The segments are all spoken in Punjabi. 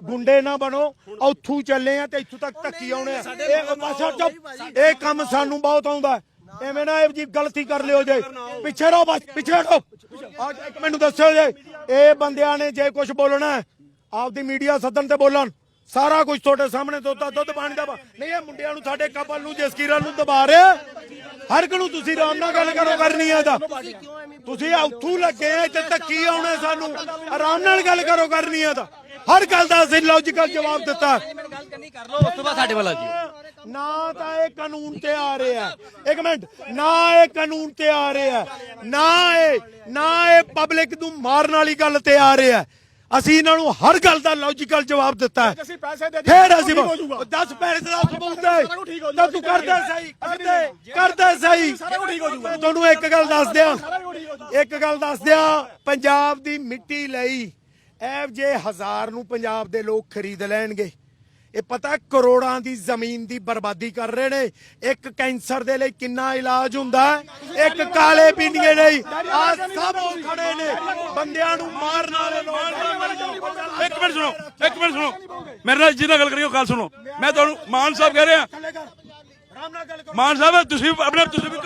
ਗੁੰਡੇ ਨਾ ਬਣੋ ਉੱਥੋਂ ਚੱਲੇ ਆ ਤੇ ਇੱਥੋਂ ਤੱਕ ਧੱਕੀ ਆਉਣੇ ਆ। ਇਹ ਬਸ ਚੁੱਪ। ਇਹ ਕੰਮ ਸਾਨੂੰ ਬਹੁਤ ਆਉਂਦਾ ਹੈ। ਐਵੇਂ ਨਾ ਇਹ ਜੀ ਗਲਤੀ ਕਰ ਲਿਓ ਜੇ। ਪਿੱਛੇ ਰਹੋ ਬਸ ਪਿੱਛੇ ਹਟੋ ਆ ਇੱਕ ਮੈਨੂੰ ਦੱਸਿਓ ਜੇ। ਇਹ ਬੰਦਿਆਂ ਨੇ ਜੇ ਕੁਝ ਬੋਲਣਾ ਹੈ, ਆਪਦੀ ਮੀਡੀਆ ਸੱਦਣ ਤੇ ਬੋਲਣ। ਸਾਰਾ ਕੁਝ ਤੁਹਾਡੇ ਸਾਹਮਣੇ ਦੁੱਧ ਦੁੱਧ ਪਾਣੀ ਦਾ ਵਾ। ਨਹੀਂ ਇਹ ਮੁੰਡਿਆਂ ਨੂੰ ਸਾਡੇ ਕਪਲ ਨੂੰ ਜਸਕੀਰਾਂ ਨੂੰ ਦਬਾ ਰਿਹਾ ਹਰ ਇੱਕ ਨੂੰ ਤੁਸੀਂ ਆਰਾਮ ਨਾਲ ਗੱਲ ਕਰੋ ਕਰਨੀ ਆ ਤਾਂ। ਤੁਸੀਂ ਉੱਥੋਂ ਲੱਗੇ ਆ ਤੇ ਧੱਕੀ ਆਉਣੇ ਸਾਨੂੰ। ਆਰਾਮ ਨਾਲ ਗੱਲ ਕਰੋ ਕਰਨੀ ਆ ਤਾਂ। ਹਰ ਗੱਲ ਦਾ ਅਸੀਂ ਲੌਜੀਕਲ ਜਵਾਬ ਦਿੱਤਾ। ਗੱਲ ਕਰਨੀ ਕਰ ਲਓ ਉਸ ਤੋਂ ਬਾਅਦ ਸਾਡੇ ਵੱਲ ਆ ਜੀ ਨਾ ਤਾਂ ਇਹ ਕਾਨੂੰਨ ਤੇ ਆ ਰਿਹਾ ਇੱਕ ਮਿੰਟ ਨਾ ਇਹ ਕਾਨੂੰਨ ਤੇ ਆ ਰਿਹਾ ਨਾ ਇਹ ਨਾ ਇਹ ਪਬਲਿਕ ਨੂੰ ਮਾਰਨ ਵਾਲੀ ਗੱਲ ਤੇ ਆ ਰਿਹਾ ਅਸੀਂ ਇਹਨਾਂ ਨੂੰ ਹਰ ਗੱਲ ਦਾ ਲੌਜੀਕਲ ਜਵਾਬ ਦਿੱਤਾ। ਹੈ ਅਸੀਂ ਪੈਸੇ ਦੇ ਫੇਰ ਅਸੀਂ 10 ਪੈਸੇ ਦਾ ਸਬੂਤ ਹੈ ਤਾਂ ਤੂੰ ਕਰਦਾ ਸਹੀ ਕਰਦੇ ਕਰਦਾ ਸਹੀ। ਤੁਹਾਨੂੰ ਇੱਕ ਗੱਲ ਦੱਸ ਦਿਆਂ। ਇੱਕ ਗੱਲ ਦੱਸ ਦਿਆਂ ਪੰਜਾਬ ਦੀ ਮਿੱਟੀ ਲਈ ਐਵ ਜੇ ਹਜ਼ਾਰ ਨੂੰ ਪੰਜਾਬ ਦੇ ਲੋਕ ਖਰੀਦ ਲੈਣਗੇ। ਇਹ ਪਤਾ ਕਰੋੜਾਂ ਦੀ ਜ਼ਮੀਨ ਦੀ ਬਰਬਾਦੀ ਕਰ ਰਹੇ ਨੇ। ਇੱਕ ਕੈਂਸਰ ਦੇ ਲਈ ਕਿੰਨਾ ਇਲਾਜ ਹੁੰਦਾ ਹੈ? ਇੱਕ ਕਾਲੇ ਪੀਣਗੇ ਨਹੀਂ ਆ ਸਭ ਖੜੇ ਨੇ। ਬੰਦਿਆਂ ਨੂੰ ਮਾਰਨ ਵਾਲੇ ਲੋਕ। ਇੱਕ ਮਿੰਟ ਸੁਣੋ ਇੱਕ ਮਿੰਟ ਸੁਣੋ। ਮੇਰੇ ਨਾਲ ਜਿਹਨਾਂ ਗੱਲ ਕਰੀ ਉਹ ਗੱਲ ਸੁਣੋ। ਮੈਂ ਤੁਹਾਨੂੰ ਮਾਨ ਸਾਹਿਬ ਕਹਿ ਰਿਹਾ। ਮਾਨ ਸਾਹਿਬ ਤੁਸੀਂ ਆਪਣੇ ਤੁਸੀਂ ਵੀ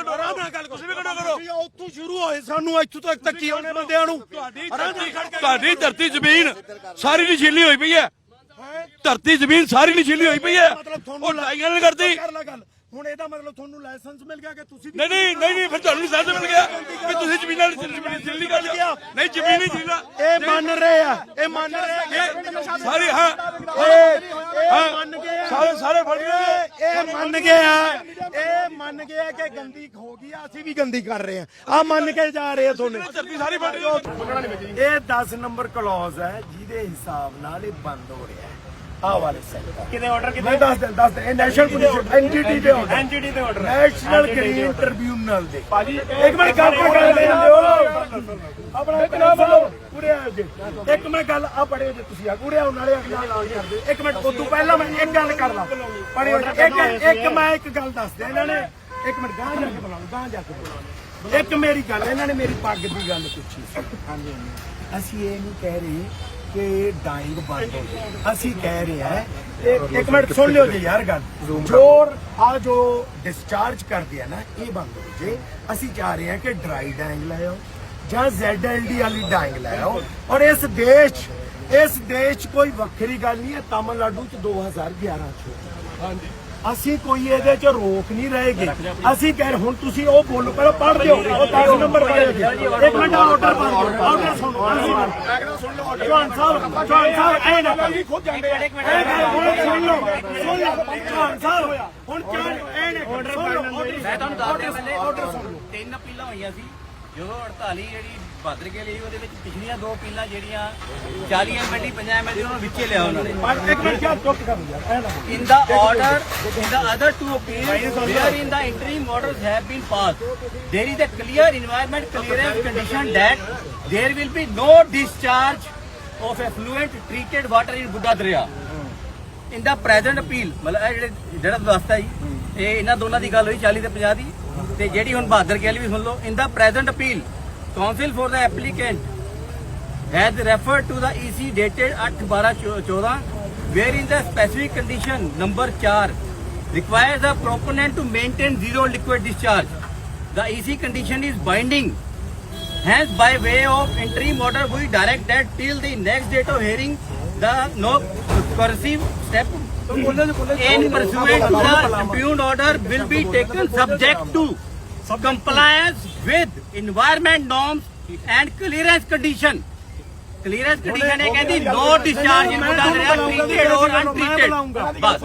ਨਾਲ ਗੱਲ ਤੁਸੀਂ ਵੀ ਕੱਢੋ ਕਰੋ। ਤੁਸੀਂ ਉੱਥੋਂ ਸ਼ੁਰੂ ਹੋਏ ਸਾਨੂੰ ਇੱਥੋਂ ਤੱਕ ਤੱਕੀ ਆਉਣੇ ਬੰਦਿਆਂ ਨੂੰ। ਤੁਹਾਡੀ ਧਰਤੀ ਤੁਹਾਡੀ ਧਰਤੀ ਜ਼ਮੀਨ ਸਾਰੀ ਨਸ਼ੀਲੀ ਹੋਈ ਪਈ ਹੈ। ਧਰਤੀ ਜ਼ਮੀਨ ਸਾਰੀ ਨਸ਼ੀਲੀ ਹੋਈ ਪਈ ਹੈ। ਉਹ ਲਾਈਆਂ ਨਹੀਂ ਕਰਦੀ। ਹੁਣ ਇਹਦਾ ਮਤਲਬ ਤੁਹਾਨੂੰ ਲਾਇਸੈਂਸ ਮਿਲ ਗਿਆ ਕਿ ਤੁਸੀਂ ਵੀ ਨਹੀਂ ਨਹੀਂ ਨਹੀਂ ਨਹੀਂ ਫਿਰ ਤੁਹਾਨੂੰ ਲਾਇਸੈਂਸ ਮਿਲ ਗਿਆ ਵੀ ਤੁਸੀਂ ਜ਼ਮੀਨਾਂ ਨਸ਼ੀਲੀ ਕਰ ਲਿਆ। ਨਹੀਂ ਜ਼ਮੀਨ ਨਹੀਂ ਜ਼ੀਲਾ ਇਹ ਮੰਨ ਰਹੇ ਆ ਇਹ ਮੰਨ ਰਹੇ ਆ। ਕਿ ਸਾਰੇ ਹਾਂ। ਇਹ ਇਹ ਮੰਨ ਗਏ ਆ। ਸਾਰੇ ਸਾਰੇ ਫੜ ਗਏ ਇਹ ਇਹ ਮੰਨ ਗਏ ਆ। ਮੰਨ ਗਏ ਆ ਕਿ ਗੰਦੀ ਹੋ ਗਈ ਆ ਅਸੀਂ ਵੀ ਗੰਦੀ ਕਰ ਰਹੇ ਆ ਆ ਮੰਨ ਕੇ ਜਾ ਰਹੇ ਆ ਤੁਹਾਨੂੰ ਧਰਤੀ ਸਾਰੀ ਫੜ ਗਈ ਇਹ 10 ਨੰਬਰ ਕਲੌਜ਼ ਹੈ ਜਿਹਦੇ ਹਿਸਾਬ ਨਾਲ ਇਹ ਬੰਦ ਹੋ ਰਿਹਾ ਹੈ। ਆਹ ਵਾਲੇ ਸੈਕਟਰ ਕਿਤੇ ਆਰਡਰ ਕਿਤੇ? ਮੈਂ ਦੱਸ ਦਿਆਂ ਦੱਸ ਦਿਆਂ। ਇਹ ਨੈਸ਼ਨਲ ਪੁਲਿਸ ਐਨਜੀਟੀ ਦੇ ਆਰਡਰ ਐਨਜੀਡੀ ਦੇ ਆਰਡਰ ਨੈਸ਼ਨਲ ਗ੍ਰੀਨ ਟ੍ਰਿਬਿਊਨਲ ਦੇ ਭਾਜੀ ਇੱਕ ਮਿੰਟ ਗੱਲ ਕਰ ਲੈਣ ਦਿਓ। ਆਪਣਾ ਇੱਕ ਪੂਰੇ ਆਓ ਜੀ। ਇੱਕ ਮੈਂ ਗੱਲ ਆ ਪੜਿਓ ਜੀ ਤੁਸੀਂ ਆ। ਪੂਰੇ ਆਉਣ ਵਾਲੇ ਅਗਲਾ ਇੱਕ ਮਿੰਟ, ਉਦੋਂ ਪਹਿਲਾਂ ਮੈਂ ਇੱਕ ਗੱਲ ਕਰ ਲਾਂ। ਪੜਿਓ ਇੱਕ ਇੱਕ ਮੈਂ ਇੱਕ ਗੱਲ ਦੱਸ ਦਿਆਂ ਇਹਨਾਂ ਨੇ। ਇੱਕ ਮਿੰਟ ਗਾਂ ਜਾ ਕੇ ਬੁਲਾਓ ਗਾਂ ਜਾ ਕੇ ਬੁਲਾਓ। ਇੱਕ ਮੇਰੀ ਗੱਲ, ਇਹਨਾਂ ਨੇ ਮੇਰੀ ਪੱਗ ਦੀ ਗੱਲ ਪੁੱਛੀ। ਸੀ ਹਾਂਜੀ। ਅਸੀਂ ਇਹ ਨਹੀਂ ਕਹਿ ਰਹੇ ਕਿ ਡਾਈਂਗ ਬੰਦ ਹੋ ਗਈ। ਅਸੀਂ ਕਹਿ ਰਹੇ ਹਾਂ ਇੱਕ ਮਿੰਟ, ਸੁਣ ਲਿਓ ਜੀ ਯਾਰ ਗੱਲ। ਜੋਰ ਆ ਜੋ ਡਿਸਚਾਰਜ ਕਰਦੇ ਆ ਨਾ, ਇਹ ਬੰਦ ਹੋ ਜੇ। ਅਸੀਂ ਚਾਹ ਰਹੇ ਹਾਂ ਕਿ ਡਰਾਈ ਡਾਈਂਗ ਲੈ ਜਾਂ ZLD ਵਾਲੀ ਡਾਈਂਗ ਲੈ ਆਓ। ਔਰ ਇਸ ਦੇਸ਼ ਇਸ ਦੇਸ਼ 'ਚ ਕੋਈ ਵੱਖਰੀ ਗੱਲ ਨਹੀਂ ਹੈ ਤਾਮਿਲਨਾਡੂ ਚ 2011 ਚ। ਹਾਂਜੀ। ਅਸੀਂ ਕੋਈ ਇਹਦੇ ਚ ਰੋਕ ਨਹੀਂ ਰਹੇਗੇ। ਅਸੀਂ ਕਹਿ ਰਹੇ ਹੁਣ ਤੁਸੀਂ ਉਹ ਬੋਲੋ ਪਹਿਲਾਂ ਪੜ੍ਹ ਦਿਓ ਉਹ 10 ਨੰਬਰ ਪੜ੍ਹ ਦਿਓ। ਇੱਕ ਮਿੰਟ ਆਰਡਰ ਪੜ੍ਹ ਦਿਓ। ਆਰਡਰ ਸੁਣੋ ਸੁਣ ਲਓ। ਜਵਾਨ ਸਾਹਿਬ ਜਵਾਨ ਸਾਹਿਬ ਐ ਨਾ ਕਰੋ। ਖੁਦ ਜਾਂਦੇ ਆ। ਹੁਣ ਸੁਣ ਲਓ ਸੁਣ ਲਓ। ਜਵਾਨ ਸਾਹਿਬ ਹੁਣ ਚਾਰ ਐ ਨਾ ਆਰਡਰ ਸੁਣ ਲਓ ਮੈਂ ਤੁਹਾਨੂੰ ਦੱਸ ਦਿਆਂ ਪਹਿਲੇ ਆਰਡਰ ਸੁਣ ਲਓ। ਤਿੰਨ ਅਪੀਲਾਂ ਹੋਈਆਂ ਸੀ। ਜਦੋਂ 48 ਜਿਹੜੀ ਬਾਦਰ ਕੇ ਲਈ ਉਹਦੇ ਵਿੱਚ ਪਿਛਲੀਆਂ ਦੋ ਅਪੀਲਾਂ ਜਿਹੜੀਆਂ 40 ਐਮਐਲਡੀ 50 ਐਮਐਲਡੀ ਉਹਨਾਂ ਨੂੰ ਵਿੱਚੇ ਲਿਆ ਉਹਨਾਂ ਨੇ ਪਰ ਇੱਕ ਮਿੰਟ ਕਿਆ ਚੁੱਪ ਕਰ ਯਾਰ ਐ ਨਾ ਬੋਲੋ। In the order, in the other two appeals, wherein the interim orders have been passed, there is a clear environment clearance condition that there will be no discharge of effluent treated water in Buddha Darya. In the present appeal, ਮਤਲਬ ਇਹ ਜਿਹੜੇ ਜਿਹੜਾ ਦੱਸਤਾ ਜੀ ਇਹ ਇਹਨਾਂ ਦੋਨਾਂ ਦੀ ਗੱਲ ਹੋਈ 40 ਤੇ 50 ਦੀ ਤੇ ਜਿਹੜੀ ਹੁਣ ਬਹਾਦਰ ਕੇ ਵਾਲੀ ਵੀ ਸੁਣ ਲਓ in the present appeal counsel for the applicant has referred to the EC dated 8-12-14 wherein the specific condition number 4 requires the proponent to maintain zero liquid discharge. The EC condition is binding. Hence, by way of interim order, we direct that till the next date of hearing, the no coercive step in pursuant to the impugned order will be taken subject to compliance with environment norms and clearance condition. Clearance condition ਇਹ ਕਹਿੰਦੀ no discharge in Buddha Darya treated or untreated. Bus